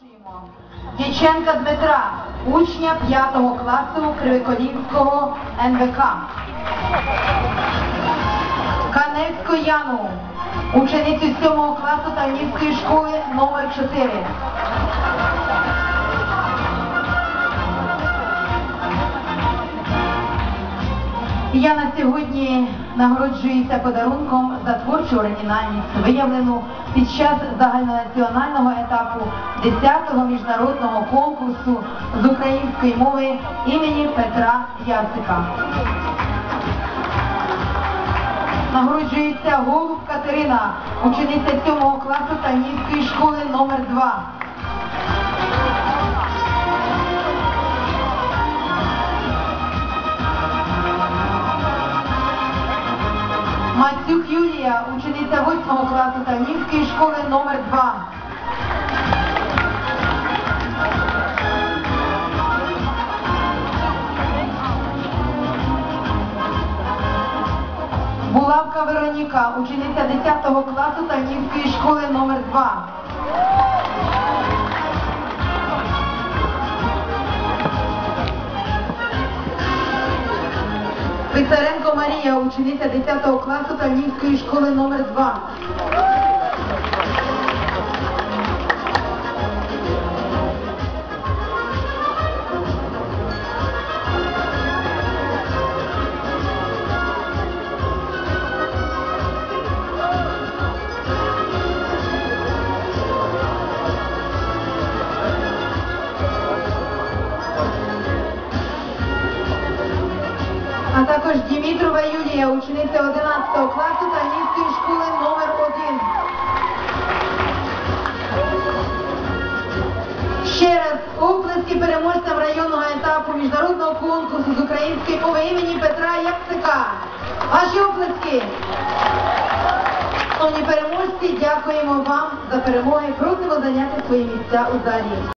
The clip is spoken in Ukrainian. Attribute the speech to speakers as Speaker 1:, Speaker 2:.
Speaker 1: Запрошуємо Дяченка Дмитра, учня 5 класу Кривиколівського НВК. Каневську Яну, ученицю 7 класу Тавнівської школи номер 4. Яна сьогодні нагороджується подарунком за творчу оригінальність, виявлену під час загальнонаціонального етапу 10-го міжнародного конкурсу з української мови імені Петра Ясика. Нагороджується Голуб Катерина, учениця 7 класу Танівської школи номер 2. Юлія, учениця 8 класу Танівської школи номер 2. Булавка Вероніка, учениця 10 класу Танівської школи номер 2. Писаренко Марія, учениця 10 класу Танівської школи номер 2. А також Дімітрова Юлія, учениця 11 класу Танівської школи номер 1. Ще раз оплески переможцям районного етапу міжнародного конкурсу з української мови імені Петра Яцика. Ваші оплески! Шановні переможці, дякуємо вам за перемоги. Просимо зайняти свої місця у залі.